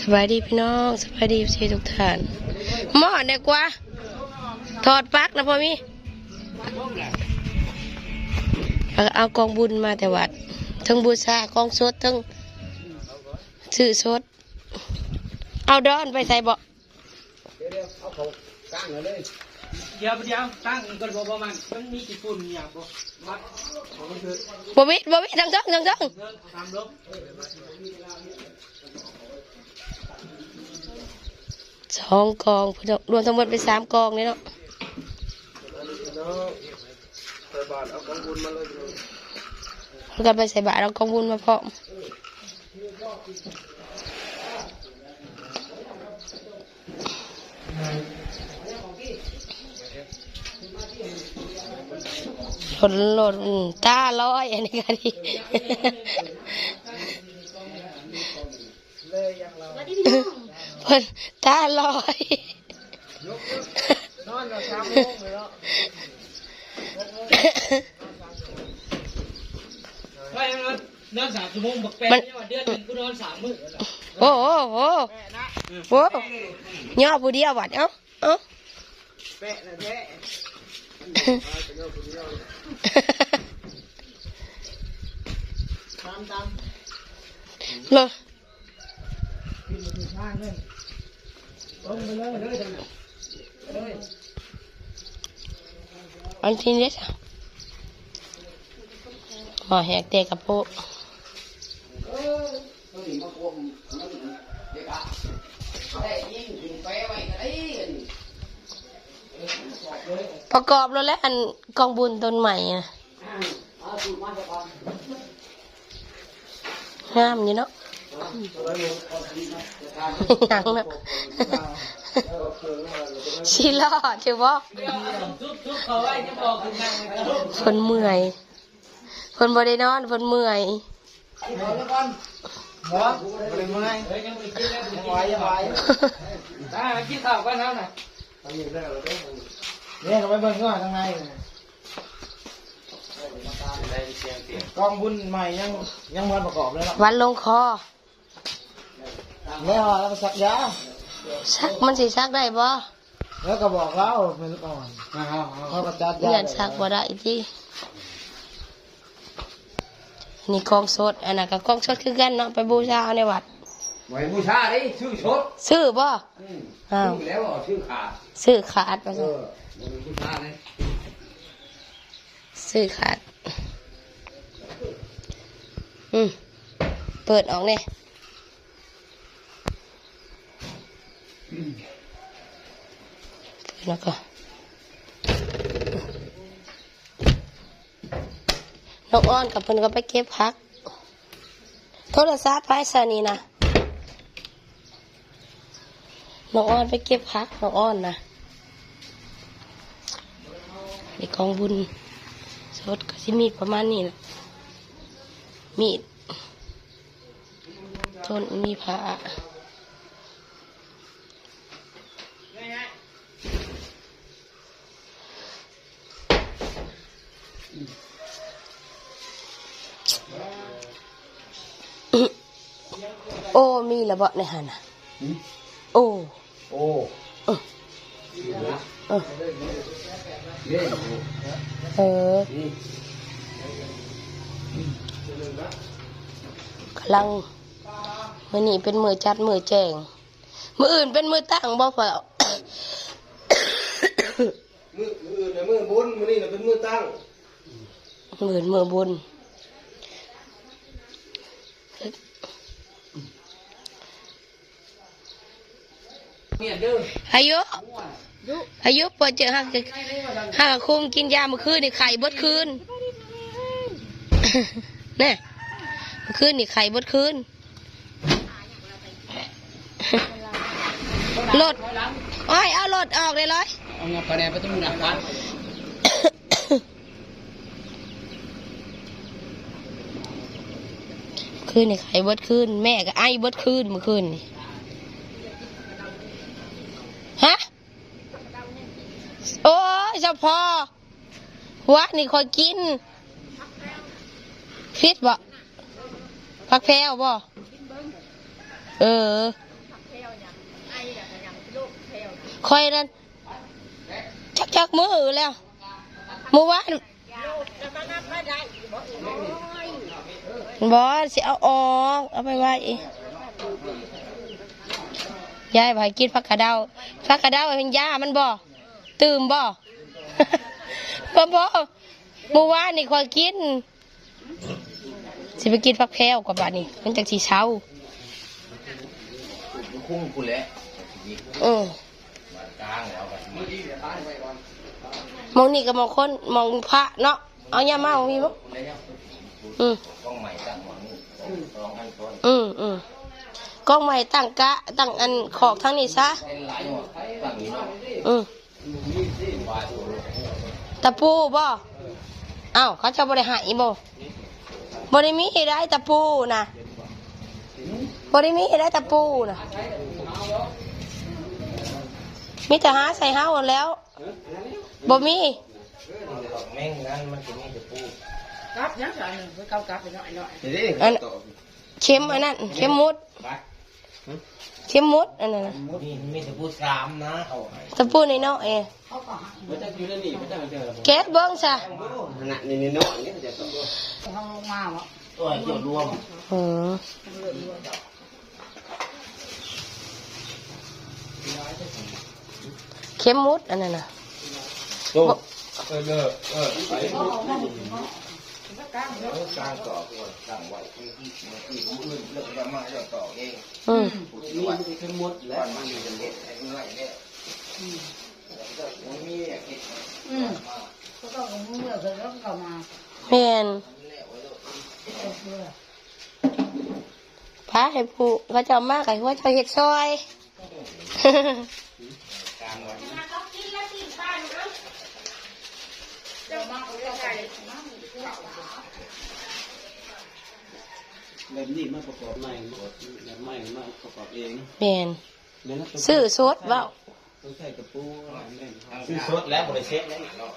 สบายดีพี่น้องสบายดีพี่ทุกท่านหม้อเด็กกว่าถอดปลั๊กนะพ่อมีเอาเอากองบุญมาแต่วัดทั้งบูชากองสดทั้งสื่อสด เอาดอนไปใส่เบาะ เดี๋ยวเอาเขากลางเลย เดี๋ยวเดี๋ยวตั้งกันบ่ประมาณมันมีกี่ฝุ่นเนี่ยบ่วัดของมันคือบ่วิบ่วิทั้งทั้งทั้งทั้งเดินตามลบสองกองพี่น้องรวมทั้งหมดเป็นสามกองเลยเนาะเนาะไปบ้านเอาของบุญมาเลยแล้วก็ไปใส่บาตรเอากองบุญมาพร้อมหล่ นหล่นตาลอยอันนี้ก็ดีเพิ่นตาลอยนอนเราสามโมงเลยเนาะไม่มันนอนสามชั่วโมงบักแปดเนี่ยว่าเดือนหนึงกูนอนสามมื้อแล้วโอ้โหโอ้โหแม่นะโอ้ย่อผู้เดียวบัดเอ้าเอ้า แปะนะแท้ตามตามเลยขึ้นมาถึงข้างเลยตรงไปเลยเลยเลยอันที่นี้จ้ะหมอแหกเตะกับพวก ตัวนี้มาควมมันเด็กอะได้ยิงถึงไปไว้ก็ได้ ประกอบแล้วแหละอันกองบุญต้นใหม่อะงามอยู่เนาะยังเนาะชิลอดใช่ปะเดี๋ยวเอาทุบทุบเขาไว้จะบอคนเมื่อยคนบ่ได้นอนคนเมื่อยหัวแล้วก่อเมื่อยเฮ้ยยังไม่กินแล้วยังไหวยังไหวกินข้าวกันแล้วนะ เนี่ยเราไปเบิ่งก่อนข้างในน่ะกองบุญใหม่ยังยังมันประกอบเลยเนาะวันลงคอ แล้วแล้วก็สักยาซักมันสิซักได้บ่แล้วก็บอกเราเป็นก่อนเขาก็จัดยาเงียนซักบ่ได้อีกทีนี่กองสดอันนั้นก็กองสดคือกันเนาะไปบูชาเอาในวัดไว้บูชาดิชื่อชดซื้อบ่อ้าว ชื่อแล้วอะชื่อขาด ซื้อขาดมาเอซะอบูชาเลย ซื้อขาด อืม เปิดออกเนี่ยเปิดแล้วก็น้องอ้อนกับเพิ่อนก็ไปเก็บพัก โทรศัพท์ไปสานีนะน้องอ้อนไปเก็บพักน้องอ้อนนะ ในกองบุญสดก็สิมีประมาณนี้แหละมีดต้นมีผ้าโอ้ มีระเบาะในหันน่ะโอ้ โอ้เออ เออเล่นเออนี่กำลังมือนี้เป็นมือจัดมือแจง มืออื่นเป็นมือตั้งบ่พอ มือมือเนี่ยมือบุญมือนี่เนี่ยเป็นมือตั้งมืออื่นมือบุญเมียเด้ออายุ อายุปวดเจอหักหักคุมกินยาเมื่อคืนนี่ไข่บดคืนแน่เมื่อคืนนี่ไข่บดคืนรถอ้อยเอารถออกเลยเลยเอาเงาคะแนนประตูหนักครับคืนนี่ไข่เบิดคืนแม่ก็ไอ้เบิดคืนเมื่อคืนนี่ฮะโอ้ยเฉพาะหัวนี่คอยกินฟิตบ่พักแพรวบ่เออคอยนั่นจักจักมือแล้วเมื่อวานบอสสิเอาออกเอาไปไว้ยายไปกินผักกระเดาผักกระเดาเป็นยามันบ่ตื่มบ่ บ่บ่เมื่อวานนี่คอยกินสิไปกินผักแพรวกับบ้านนี่มันจากสีเช้าคุ้งกูแหละเออบ้านกลางแล้วมองนี่กับมองคนมองพระเนาะเอายามาเอามีมั้งอืมองใหม่ตั้งหวังสองอันต้นอืมอืมกล้องใหม่ตั้งกะตั้งอันขอกทั้งนี้ซะอืม ตะปูบ่อ้าวเขาจะบริหารบ่บริมีได้ตะปูนะบริมีได้ตะปูนะมีแต่หาใส่เฮาแล้วบ่มีแม่งนั้นมันจะมีแต่ปูกับยังไงไปเกากับไปหน่อยหน่อยนี่อันเข็มอันนั้นเข็มมุดไป เข็มมุดอันนั้นน่ะนี่มีแต่ปูสามนะเอาให้ตะปูในเนาะเองไม่ต้องอยู่ในนี่ไม่ต้องเจอแก๊สเบิ้งซะขนาดนี้นี่เนาะนี่จะต้องห้องลงมาวะตัวเกี่ยวรวมอืมเข็มมุดอันนั้นน่ะ โตเออเออเออ ไปกลางต่อก่อนตั้งไว้ที่ที่ที่ผมอื่นเลิกจะมาเลิกต่อเองอืมนี่มันคือมดแล้วมันมีเป็นเด็ดไอ้เมื่อยเนี่ยอืมันมีอะคิดอืมก็ต้องเอาเมื่อเคยต้องเข้ามาแม่นพาให้ผู้เขาเจะมากไอ้ว่าเจะเฮ็ดซอยกลางวัน แบบนี้มาประกอบใหม่แบบใหม่มาประกอบเองแม่นเนี่ยนะซื้อสดเว้าต้องใส่กระปูอะไรแม่นครับซื้อสดแล้วบริเซ็ตแล้วเนาะ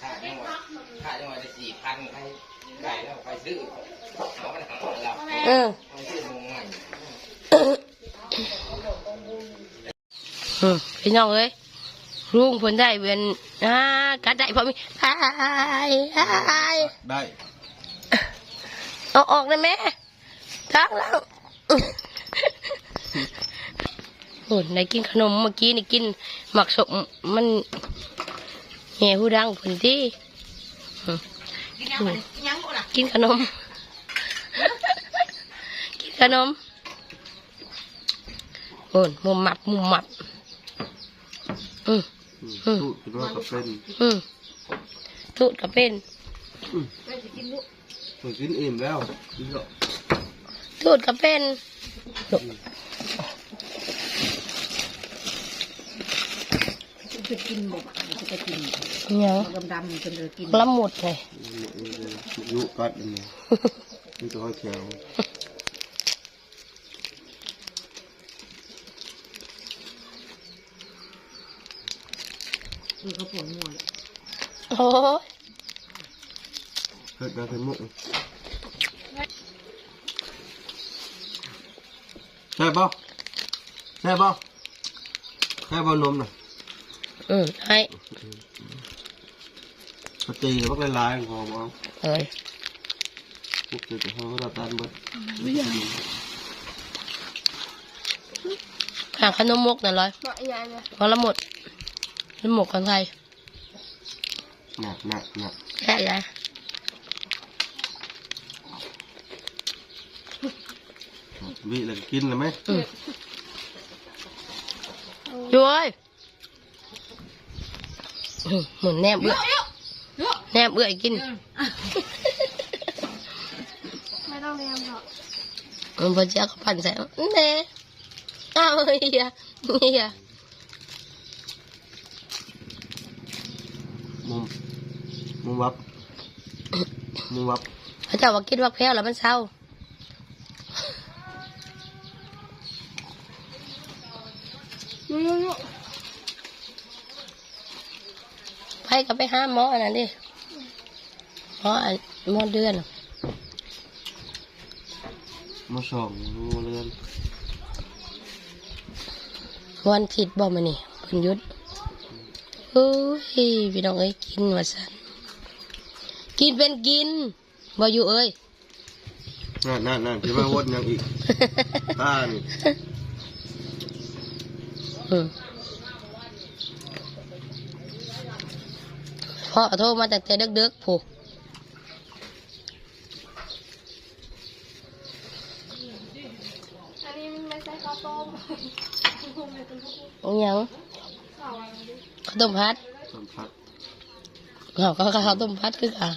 ค่าจังหวัดค่าจังหวัดจะสี่พันใครไก่แล้วใครซื้อเอามันหาเราเออใครซื้อมงใหม่อืมพี่น้องเอ้ยลุงเพิ่นได้เวียนอ่า กัดได้พอมีอายอายได้เอาออกได้ไหมทางแล้วโอ้ได้กินขนมเมื่อกี้นี่กินหมักสมมันแห่หูดังเพิ่นที่อืมกินขนม กินขนมโอ้ยมุมมับมุมมับอืม อืมสูตรคิดว่าก็เป็นอืมสูตรก็เป็นเคยกินอิ่มแล้วกินก็สูตรก็เป็นจะกินหมดจะกินยังดำดำจนเลยกินละหมุดเลยยุกัดอันนี้นี่ตัวเขียว คือเขาปวดหัวโอ้ยเกิดมาเป็นมุกใช่ป่ะใช่ป่ะใช่ป่ะนมน่ะอืมให้ปกติพวกลายๆของเอาเอ้ยพวกจะให้เราตันเบิดหาขนมมกน่ะร้อยพอละหมด ละหมกคนไทยหนักหนักหนักแค่ไรวิแล้วกินเลยไหมอืมย้อยอืมหมุนแนบเบื่อแนบเบื่อกิน ไม่ต้องเรียนหรอกมันพอจะก็ปั่นใส่แน่อ้าวเฮียเฮีย มุมมุมวับมุมวับเขาเจะว่ากินว่าแพ้วแล้วมันเศร้ายุ่ยยุ่ยไปก็ไปห้าหมออันนั้นดิหมออันหมอเดือนน่ะมาสองมาเรือนวันอาทิดบ่มานี่เพิ่นหยุด โอ้ยพี่น้องเอ้ยกินว่าซั่นกินเป็นกินบ่อยู่เอ้ยนั่นนั่นนั่นที่มาวนยังอีกตานี่อืมพ่อโทรมาตั้งแต่ดึกๆผู้อันนี้มันไม่ใช่ข้าวต้มมันเป็นพวกอิหยัง ข้าวอะไรดิข้าวต้มพัดสัมผัสเขาก็ข้าวต้มพัดคือกัน